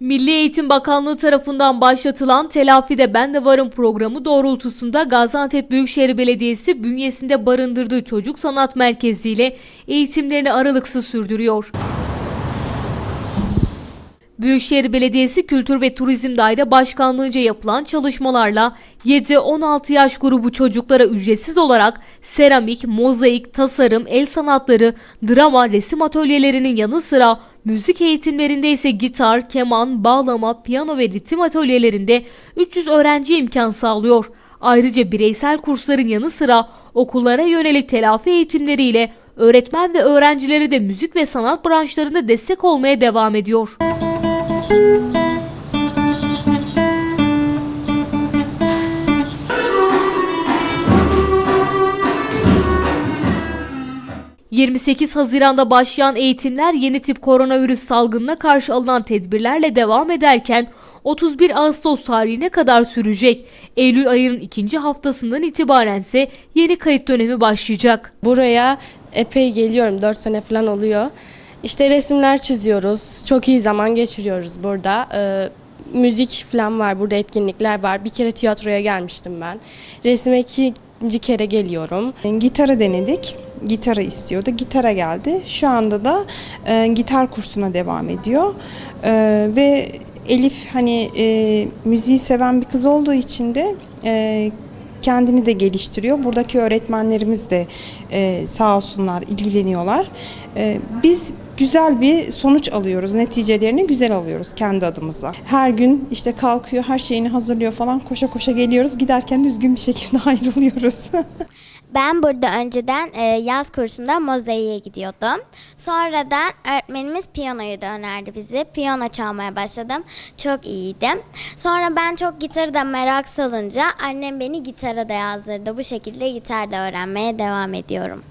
Milli Eğitim Bakanlığı tarafından başlatılan Telafide Ben de Varım programı doğrultusunda Gaziantep Büyükşehir Belediyesi bünyesinde barındırdığı Çocuk Sanat Merkezi ile eğitimlerini aralıksız sürdürüyor. Büyükşehir Belediyesi Kültür ve Turizm Daire Başkanlığı'nca yapılan çalışmalarla 7-16 yaş grubu çocuklara ücretsiz olarak seramik, mozaik, tasarım, el sanatları, drama, resim atölyelerinin yanı sıra müzik eğitimlerinde ise gitar, keman, bağlama, piyano ve ritim atölyelerinde 300 öğrenciye imkan sağlıyor. Ayrıca bireysel kursların yanı sıra okullara yönelik telafi eğitimleriyle öğretmen ve öğrencilere de müzik ve sanat branşlarında destek olmaya devam ediyor. ...28 Haziran'da başlayan eğitimler yeni tip koronavirüs salgınına karşı alınan tedbirlerle devam ederken 31 Ağustos tarihine kadar sürecek. Eylül ayının ikinci haftasından itibaren ise yeni kayıt dönemi başlayacak. Buraya epey geliyorum. 4 sene falan oluyor. İşte resimler çiziyoruz. Çok iyi zaman geçiriyoruz burada. Ee, müzik falan var. Burada etkinlikler var. Bir kere tiyatroya gelmiştim ben. Resime ikinci kere geliyorum. Gitarı denedik. Gitarı istiyordu. Gitara geldi. Şu anda da e, gitar kursuna devam ediyor. E, ve Elif hani e, müziği seven bir kız olduğu için de e, kendini de geliştiriyor. Buradaki öğretmenlerimiz de e, sağ olsunlar ilgileniyorlar. E, biz güzel bir sonuç alıyoruz. Neticelerini güzel alıyoruz kendi adımıza. Her gün işte kalkıyor, her şeyini hazırlıyor falan. Koşa koşa geliyoruz. Giderken düzgün bir şekilde ayrılıyoruz. Ben burada önceden e, yaz kursunda mozaiğe gidiyordum. Sonradan öğretmenimiz piyanoyu da önerdi bizi. Piyano çalmaya başladım. Çok iyiydim. Sonra ben çok gitarı da merak salınca annem beni gitara da yazdırdı. Bu şekilde gitar da öğrenmeye devam ediyorum.